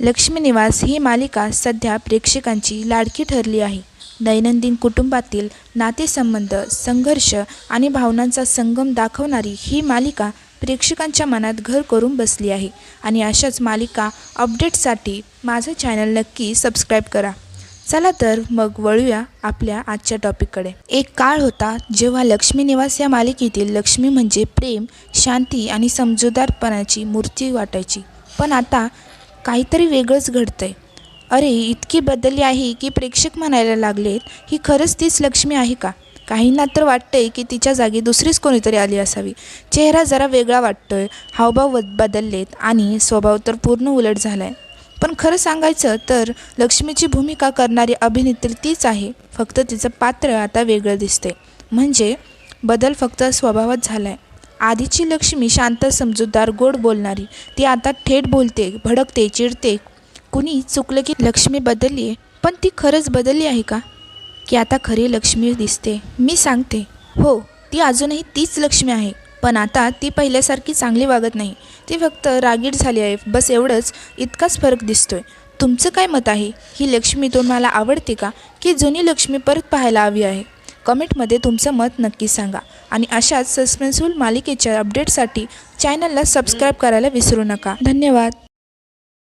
लक्ष्मी निवास ही मालिका सध्या प्रेक्षकांची लाडकी ठरली आहे. दैनंदिन कुटुंबातील नातेसंबंध संघर्ष आणि भावनांचा संगम दाखवणारी ही मालिका प्रेक्षकांच्या मनात घर करून बसली आहे आणि अशाच मालिका अपडेटसाठी माझं चॅनल नक्की सबस्क्राईब करा. चला तर मग वळूया आपल्या आजच्या टॉपिककडे. एक काळ होता जेव्हा लक्ष्मी निवास या मालिकेतील लक्ष्मी म्हणजे प्रेम शांती आणि समजूतदारपणाची मूर्ती वाटायची. पण आता काहीतरी वेगळंच घडतंय. अरे इतकी बदलली आहे की प्रेक्षक म्हणायला लागलेत ही खरंच तीच लक्ष्मी आहे का? काहींना तर वाटतंय की तिच्या जागी दुसरीच कोणीतरी आली असावी. चेहरा जरा वेगळा वाटतोय हावभाव बद- बदललेत आणि स्वभाव तर पूर्ण उलट झाला आहे पण खरं सांगायचं तर लक्ष्मीची भूमिका करणारी अभिनेत्री तीच आहे फक्त तिचं पात्र आता वेगळं दिसते म्हणजे बदल फक्त स्वभावात झाला आहे आधीची लक्ष्मी शांत समजूतदार गोड बोलणारी. ती आता थेट बोलते भडकते चिडते. कुणी चुकलं की लक्ष्मी बदलली आहे? पण ती खरंच बदलली आहे का? की आता खरी लक्ष्मी दिसते. मी सांगते. हो ती अजूनही तीच लक्ष्मी आहे. पण आता ती पहिल्यासारखी चांगली वागत नाही. ती फक्त रागीट झाली आहे. बस एवढंच. इतकाच फरक दिसतोय. तुमचं काय मत आहे? ही लक्ष्मी तुम्हाला आवडते का? की जुनी लक्ष्मी परत पाहायला हवी आहे? कमेंटमध्ये तुमचं मत नक्की सांगा. आणि अशाच सस्पेन्सफुल मालिकेच्या अपडेटसाठी चॅनलला सबस्क्राईब करायला विसरू नका. धन्यवाद.